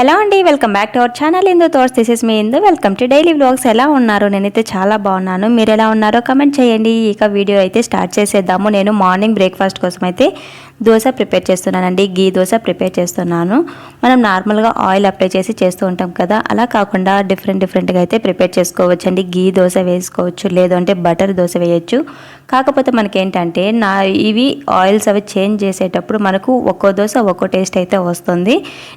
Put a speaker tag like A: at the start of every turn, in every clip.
A: Hello అండి welcome back to our channel Indu తోర్స్. This is me Indu. Welcome to daily vlogs ఎలా ఉన్నారు? నేనైతే చాలా బాగున్నాను. మీరు ఎలా ఉన్నారో కమెంట్ చేయండి. ఇక వీడియో అయితే స్టార్ట్ చేసేద్దాము. నేను మార్నింగ్ బ్రేక్ఫాస్ట్ కోసం అయితే దోశ ప్రిపేర్ చేస్తున్నానండి. గీ దోశ ప్రిపేర్ చేస్తున్నాను. మనం నార్మల్గా ఆయిల్ అప్లై చేసి చేస్తూ ఉంటాం కదా. అలా కాకుండా డిఫరెంట్ డిఫరెంట్గా అయితే ప్రిపేర్ చేసుకోవచ్చు అండి గీ దోశ వేసుకోవచ్చు లేదంటే బటర్ దోశ వేయచ్చు. కాకపోతే మనకేంటంటే నా ఇవి ఆయిల్స్ అవి చేంజ్ చేసేటప్పుడు మనకు ఒక్కో దోశ ఒక్కో టేస్ట్ అయితే వస్తుంది.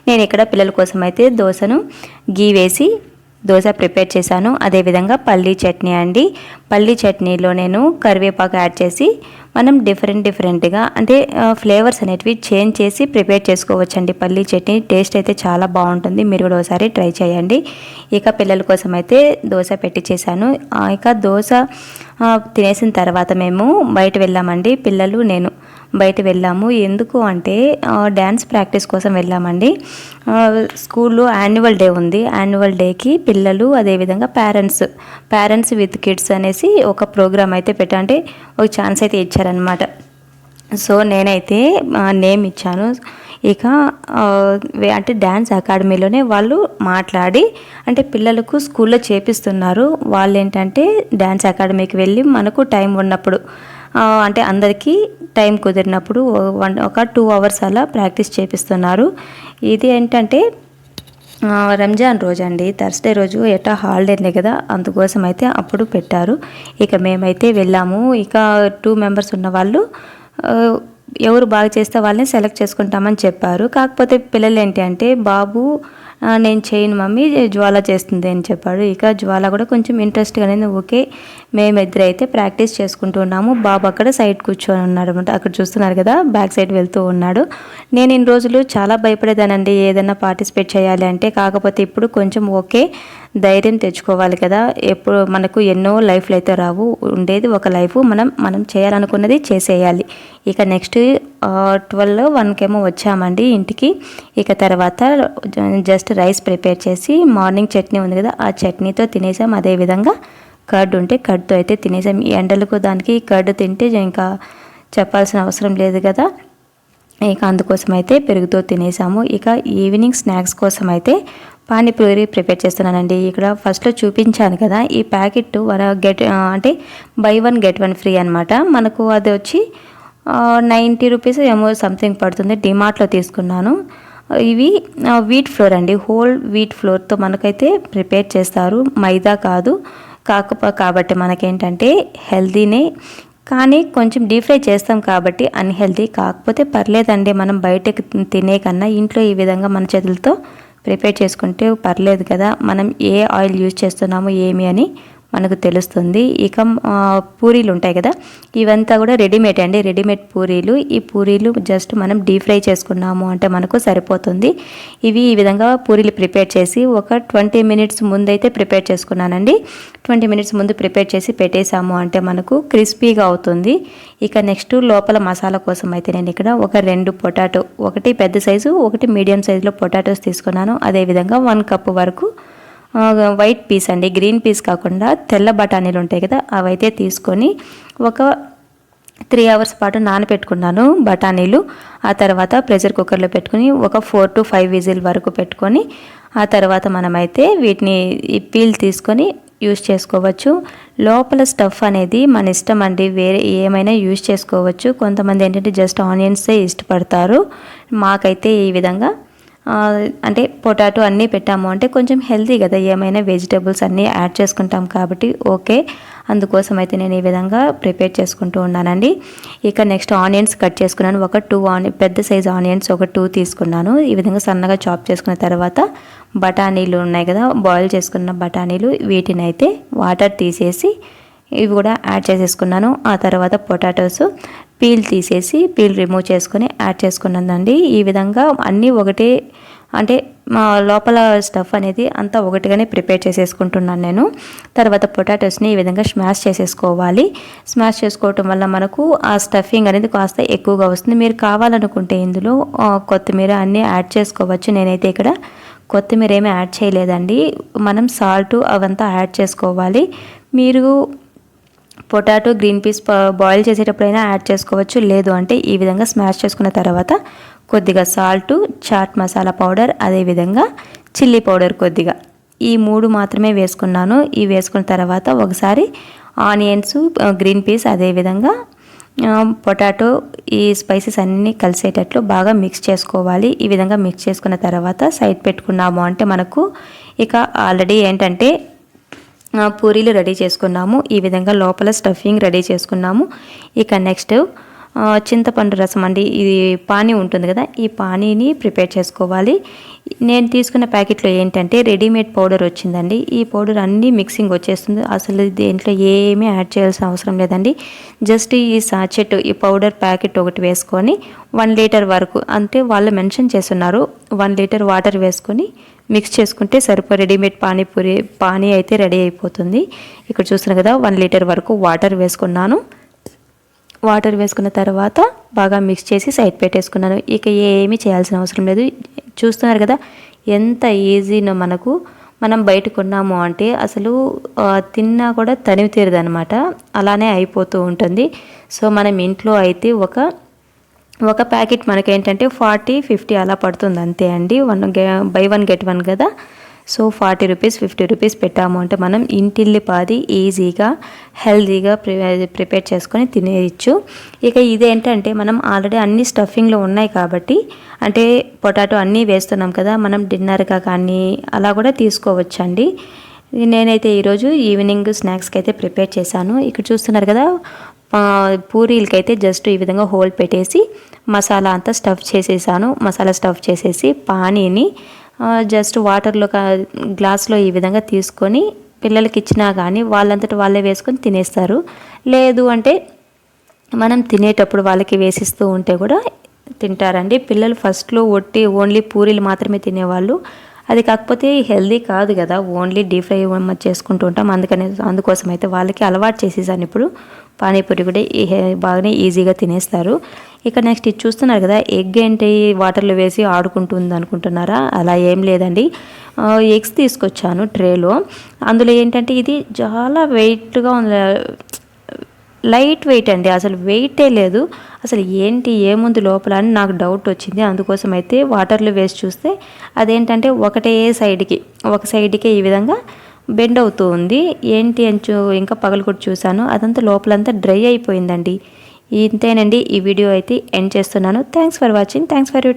A: నేను ఇక్కడ పిల్లల కోసం అయితే దోశను గీ వేసి దోశ ప్రిపేర్ చేశాను. అదేవిధంగా పల్లీ చట్నీ అండి. పల్లీ చట్నీలో నేను కరివేపాకు యాడ్ చేసి మనం డిఫరెంట్ డిఫరెంట్గా అంటే ఫ్లేవర్స్ అనేటివి చేంజ్ చేసి ప్రిపేర్ చేసుకోవచ్చండి. పల్లీ చట్నీ టేస్ట్ అయితే చాలా బాగుంటుంది. మీరు కూడా ఒకసారి ట్రై చేయండి. ఇక పిల్లల కోసం అయితే దోశ పెట్టి చేశాను. ఇక దోశ తినేసిన తర్వాత మేము బయట వెళ్ళామండి. పిల్లలు నేను బయట వెళ్ళాము. ఎందుకు అంటే డ్యాన్స్ ప్రాక్టీస్ కోసం వెళ్ళామండి. స్కూల్లో యాన్యువల్ డే ఉంది. యాన్యువల్ డేకి పిల్లలు అదేవిధంగా పేరెంట్స్ పేరెంట్స్ విత్ కిడ్స్ అనేసి ఒక ప్రోగ్రామ్ అయితే పెట్టా అంటే ఒక ఛాన్స్ అయితే ఇచ్చారనమాట సో నేనైతే నేమ్ ఇచ్చాను. ఇక అంటే డ్యాన్స్ అకాడమీలోనే వాళ్ళు మాట్లాడి అంటే పిల్లలకు స్కూల్లో చేపిస్తున్నారు. వాళ్ళు ఏంటంటే డ్యాన్స్ అకాడమీకి వెళ్ళి మనకు టైం ఉన్నప్పుడు అంటే అందరికీ టైం కుదిరినప్పుడు వన్ ఒక టూ అవర్స్ అలా ప్రాక్టీస్ చేపిస్తున్నారు. ఇది ఏంటంటే రంజాన్ రోజు అండి థర్స్డే రోజు ఎటా హాలిడేనే కదా అందుకోసం అయితే అప్పుడు పెట్టారు. ఇక మేమైతే వెళ్ళాము. ఇక టూ మెంబర్స్ ఉన్న వాళ్ళు ఎవరు బాగా చేస్తే వాళ్ళని సెలెక్ట్ చేసుకుంటామని చెప్పారు. కాకపోతే పిల్లలు ఏంటి అంటే బాబు నేను చేయను మమ్మీ జ్వాల చేస్తుంది అని చెప్పాడు. ఇక జ్వాల కూడా కొంచెం ఇంట్రెస్ట్గా అనేది ఓకే మేమిద్దరు అయితే ప్రాక్టీస్ చేసుకుంటూ ఉన్నాము. బాబు అక్కడ సైడ్ కూర్చొని ఉన్నాడు అనమాట అక్కడ చూస్తున్నారు కదా బ్యాక్ సైడ్ వెళ్తూ ఉన్నాడు. నేను ఇన్ని రోజులు చాలా భయపడేదానండి ఏదైనా పార్టిసిపేట్ చేయాలి అంటే. కాకపోతే ఇప్పుడు కొంచెం ఓకే ధైర్యం తెచ్చుకోవాలి కదా. ఎప్పుడు మనకు ఎన్నో లైఫ్లు అయితే రావు. ఉండేది ఒక లైఫ్ మనం మనం చేయాలనుకున్నది చేసేయాలి. ఇక నెక్స్ట్ ట్వెల్వ్ వన్కేమో వచ్చామండి ఇంటికి. ఇక తర్వాత జస్ట్ రైస్ ప్రిపేర్ చేసి మార్నింగ్ చట్నీ ఉంది కదా ఆ చట్నీతో తినేసాం. అదేవిధంగా కర్డ్ ఉంటే కర్డ్తో అయితే తినేసాం. ఈ ఎండలకు దానికి కర్డ్ తింటే ఇంకా చెప్పాల్సిన అవసరం లేదు కదా. ఇక అందుకోసం అయితే పెరుగుతో తినేసాము. ఇక ఈవినింగ్ స్నాక్స్ కోసం అయితే పానీపూరి ప్రిపేర్ చేస్తున్నానండి. ఇక్కడ ఫస్ట్లో చూపించాను కదా ఈ ప్యాకెట్ వర గెట్ అంటే buy one get one free అనమాట మనకు అది వచ్చి నైంటీ రూపీస్ ఏమో సంథింగ్ పడుతుంది. డిమార్ట్లో తీసుకున్నాను. ఇవి వీట్ ఫ్లోర్ అండి. హోల్ వీట్ ఫ్లోర్తో మనకైతే ప్రిపేర్ చేస్తారు. మైదా కాదు. కాకపో కాబట్టి మనకేంటంటే హెల్దీనే. కానీ కొంచెం డీప్ ఫ్రై చేస్తాం కాబట్టి అన్హెల్దీ. కాకపోతే పర్లేదండి. మనం బయటకు తినే కన్నా ఇంట్లో ఈ విధంగా మన చేతులతో ప్రిపేర్ చేసుకుంటే పర్లేదు కదా. మనం ఏ ఆయిల్ యూజ్ చేస్తున్నాము ఏమి అని మనకు తెలుస్తుంది. ఇక పూరీలు ఉంటాయి కదా? ఇవంతా కూడా రెడీమేడ్ అండి. రెడీమేడ్ పూరీలు. ఈ పూరీలు జస్ట్ మనం డీప్ ఫ్రై చేసుకున్నాము అంటే మనకు సరిపోతుంది. ఇవి ఈ విధంగా పూరీలు ప్రిపేర్ చేసి ఒక ట్వంటీ మినిట్స్ ముందైతే ప్రిపేర్ చేసుకున్నానండి. ట్వంటీ మినిట్స్ ముందు ప్రిపేర్ చేసి పెట్టేసాము అంటే మనకు క్రిస్పీగా అవుతుంది. ఇక నెక్స్ట్ లోపల మసాలా కోసం అయితే నేను ఇక్కడ ఒక రెండు పొటాటో ఒకటి పెద్ద సైజు ఒకటి మీడియం సైజులో పొటాటోస్ తీసుకున్నాను. అదేవిధంగా వన్ కప్ వరకు వైట్ పీస్ అండి గ్రీన్ పీస్ కాకుండా తెల్ల బఠానీలు ఉంటాయి కదా అవైతే తీసుకొని ఒక త్రీ అవర్స్ పాటు నానబెట్టుకున్నాను బఠానీలు. ఆ తర్వాత ప్రెషర్ కుక్కర్లో పెట్టుకుని ఒక ఫోర్ టు ఫైవ్ విజిల్ వరకు పెట్టుకొని ఆ తర్వాత మనమైతే వీటిని ఈ పీల్ తీసుకొని యూస్ చేసుకోవచ్చు. లోపల స్టఫ్ అనేది మన ఇష్టం అండి వేరే ఏమైనా యూస్ చేసుకోవచ్చు. కొంతమంది ఏంటంటే జస్ట్ ఆనియన్సే ఇష్టపడతారు. మాకైతే ఈ విధంగా అంటే పొటాటో అన్నీ పెట్టాము. అంటే కొంచెం హెల్తీ కదా ఏమైనా వెజిటేబుల్స్ అన్నీ యాడ్ చేసుకుంటాం కాబట్టి ఓకే. అందుకోసం అయితే నేను ఈ విధంగా ప్రిపేర్ చేసుకుంటూ ఉన్నానండి. ఇక నెక్స్ట్ ఆనియన్స్ కట్ చేసుకున్నాను. ఒక టూ ఆని పెద్ద సైజ్ ఆనియన్స్ ఒక టూ తీసుకున్నాను. ఈ విధంగా సన్నగా చాప్ చేసుకున్న తర్వాత బఠానీలు ఉన్నాయి కదా బాయిల్ చేసుకున్న బఠానీలు వీటిని అయితే వాటర్ తీసేసి ఇవి కూడా యాడ్ చేసేసుకున్నాను. ఆ తర్వాత పొటాటోస్ పీల్ తీసేసి పీల్ రిమూవ్ చేసుకొని యాడ్ చేసుకున్నదండి ఈ విధంగా అన్నీ ఒకటే అంటే మా లోపల స్టఫ్ అనేది అంతా ఒకటిగానే ప్రిపేర్ చేసేసుకుంటున్నాను నేను. తర్వాత పొటాటోస్ని ఈ విధంగా స్మాష్ చేసేసుకోవాలి. స్మాష్ చేసుకోవటం వల్ల మనకు ఆ స్టఫింగ్ అనేది కాస్త ఎక్కువగా వస్తుంది. మీరు కావాలనుకుంటే ఇందులో కొత్తిమీర అన్నీ యాడ్ చేసుకోవచ్చు. నేనైతే ఇక్కడ కొత్తిమీర ఏమీ యాడ్ చేయలేదండి. మనం సాల్ట్ అవంతా యాడ్ చేసుకోవాలి. మీరు పొటాటో గ్రీన్ పీస్ బాయిల్ చేసేటప్పుడైనా యాడ్ చేసుకోవచ్చు. లేదు అంటే ఈ విధంగా స్మాష్ చేసుకున్న తర్వాత కొద్దిగా సాల్ట్ చాట్ మసాలా పౌడర్ అదేవిధంగా చిల్లీ పౌడర్ కొద్దిగా. ఈ మూడు మాత్రమే వేసుకున్నాను. ఈ వేసుకున్న తర్వాత ఒకసారి ఆనియన్స్ గ్రీన్ పీస్ అదేవిధంగా పొటాటో ఈ స్పైసెస్ అన్నీ కలిసేటట్లు బాగా మిక్స్ చేసుకోవాలి. ఈ విధంగా మిక్స్ చేసుకున్న తర్వాత సైడ్ పెట్టుకున్నాము అంటే మనకు ఇక ఆల్రెడీ ఏంటంటే పూరీలు రెడీ చేసుకున్నాము. ఈ విధంగా లోపల స్టఫింగ్ రెడీ చేసుకున్నాము. ఇక నెక్స్ట్ చింతపండు రసం అండి. ఇది పానీ ఉంటుంది కదా ఈ పానీని ప్రిపేర్ చేసుకోవాలి. నేను తీసుకున్న ప్యాకెట్లో ఏంటంటే రెడీమేడ్ పౌడర్ వచ్చిందండి. ఈ పౌడర్ అన్నీ మిక్సింగ్ వచ్చేస్తుంది. అసలు దేంట్లో ఏమీ యాడ్ చేయాల్సిన అవసరం లేదండి. జస్ట్ ఈ సాచెట్ ఈ పౌడర్ ప్యాకెట్ ఒకటి వేసుకొని వన్ లీటర్ వరకు అంటే వాళ్ళు మెన్షన్ చేస్తున్నారు వన్ లీటర్ వాటర్ వేసుకొని మిక్స్ చేసుకుంటే సరిపో రెడీమేడ్ పానీపూరి పానీ అయితే రెడీ అయిపోతుంది. ఇక్కడ చూస్తున్నారు కదా వన్ లీటర్ వరకు వాటర్ వేసుకున్నాను. వాటర్ వేసుకున్న తర్వాత బాగా మిక్స్ చేసి సైడ్ పెట్టేసుకున్నాను. ఇక ఏమీ చేయాల్సిన అవసరం లేదు. చూస్తున్నారు కదా ఎంత ఈజీనో మనకు. మనం బయట కొన్నాము అంటే అసలు తిన్నా కూడా తనివి తీరదనమాట అలానే అయిపోతూ ఉంటుంది. సో మనం ఇంట్లో అయితే ఒక ఒక ప్యాకెట్ మనకేంటంటే ఫార్టీ ఫిఫ్టీ అలా పడుతుంది అంతే అండి. One buy one get one కదా. So forty rupees fifty rupees పెట్టాము అంటే మనం ఇంటిల్లిపాది ఈజీగా హెల్తీగా ప్రిపేర్ చేసుకొని తినేయచ్చు. ఇక ఇదేంటంటే మనం ఆల్రెడీ అన్ని స్టఫింగ్లో ఉన్నాయి కాబట్టి అంటే పొటాటో అన్నీ వేస్తున్నాం కదా మనం డిన్నర్గా కానీ అలా కూడా తీసుకోవచ్చండి. నేనైతే ఈరోజు ఈవినింగ్ స్నాక్స్కి అయితే ప్రిపేర్ చేశాను. ఇక్కడ చూస్తున్నారు కదా పూరీలకైతే జస్ట్ ఈ విధంగా హోల్ పెట్టేసి మసాలా అంతా స్టఫ్ చేసేసాను. మసాలా స్టఫ్ చేసేసి పానీని జస్ట్ వాటర్లో గ్లాస్లో ఈ విధంగా తీసుకొని పిల్లలకి ఇచ్చినా కానీ వాళ్ళంతటి వాళ్ళే వేసుకొని తినేస్తారు. లేదు అంటే మనం తినేటప్పుడు వాళ్ళకి వేసిస్తూ ఉంటే కూడా తింటారండి. పిల్లలు ఫస్ట్లో ఒట్టి ఓన్లీ పూరీలు మాత్రమే తినేవాళ్ళు. అది కాకపోతే హెల్దీ కాదు కదా. ఓన్లీ డీప్ ఫ్రై చేసుకుంటూ ఉంటాం. అందుకనే అందుకోసం అయితే వాళ్ళకి అలవాటు చేసేసాను ఇప్పుడు. పానీపూరి కూడా బాగానే ఈజీగా తినేస్తారు. ఇక నెక్స్ట్ ఇది చూస్తున్నారు కదా ఎగ్ ఏంటి వాటర్లో వేసి ఆడుకుంటుంది అనుకుంటున్నారా? అలా ఏం లేదండి. ఎగ్స్ తీసుకొచ్చాను ట్రేలో. అందులో ఏంటంటే ఇది చాలా వెయిట్గా ఉంది లైట్ వెయిట్ అండి. అసలు వెయిటే లేదు. అసలు ఏంటి ఏముంది లోపల అని నాకు డౌట్ వచ్చింది. అందుకోసం అయితే వాటర్లో వేసి చూస్తే అదేంటంటే ఒకటే సైడ్కి ఒక సైడ్కి ఈ విధంగా బెండ్ అవుతూ ఉంది. ఏంటి అని చూ ఇంకా పగలు చూశాను. అదంతా లోపలంతా డ్రై అయిపోయిందండి. ఇంతేనండి. ఈ వీడియో అయితే ఎండ్ చేస్తున్నాను. Thanks for watching thanks for you